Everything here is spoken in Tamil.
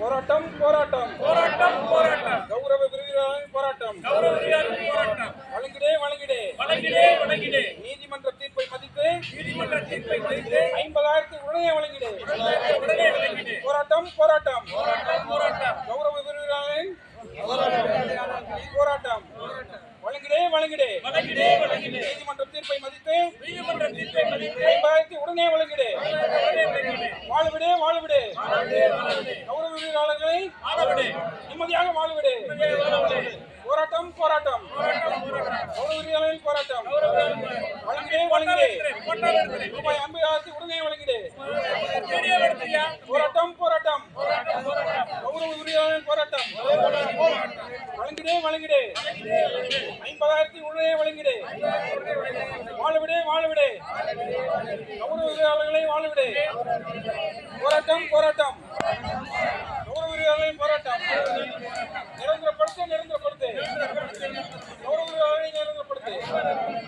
போராட்டம் போராட்டம். போராட்டம் போராட்டம். கௌரவ விருதுகளின் போராட்டம். கௌரவ அதிகாரி போராட்டம். வழங்கிடே வழங்கிடே. வழங்கிடே வழங்கிடே. நீதிமன்ற தீர்ப்பை மதித்து நீதிமன்ற தீர்ப்பை மதித்து ஐம்பதாயிரத்தி உடனே வழங்கிடே. உடனே வழங்கிடே. போராட்டம் போராட்டம். போராட்டம் போராட்டம். கௌரவ விருதுகளின் போராட்டம். வழங்கிடே வழங்கிடே. வழங்கிடே வழங்கிடே. நீதிமன்ற தீர்ப்பை மதித்து நீதிமன்ற தீர்ப்பை மதித்து ஐம்பதாயிரத்தி உடனே வழங்கிடே. வாழவிடே வாழவிடே. வாழவிடே வாழவிடே. தொழிலாளர்களை விருதாளர்களை வாழவிடே நிம்மதியாக வாழவிடே. போராட்டம் போராட்டம். போராட்டம் போராட்டம். வழங்கே வழங்கே. போராட்டம் வழங்கிடே போட்டா ரூபாய் ஐம்பதாயிரத்தி உடனே வழங்கிடு. போராட்டம் போராட்டம். கௌரவ விருதாளர்களின் போராட்டம். வழங்கிடே வழங்கிடே. ஐம்பதாயிரத்தி உடனே வழங்கிடே. வாழவிடே வாழவிடே. கௌரவ உரியாளர்களை வாழவிடே. போராட்டம் போராட்டம். கௌரவ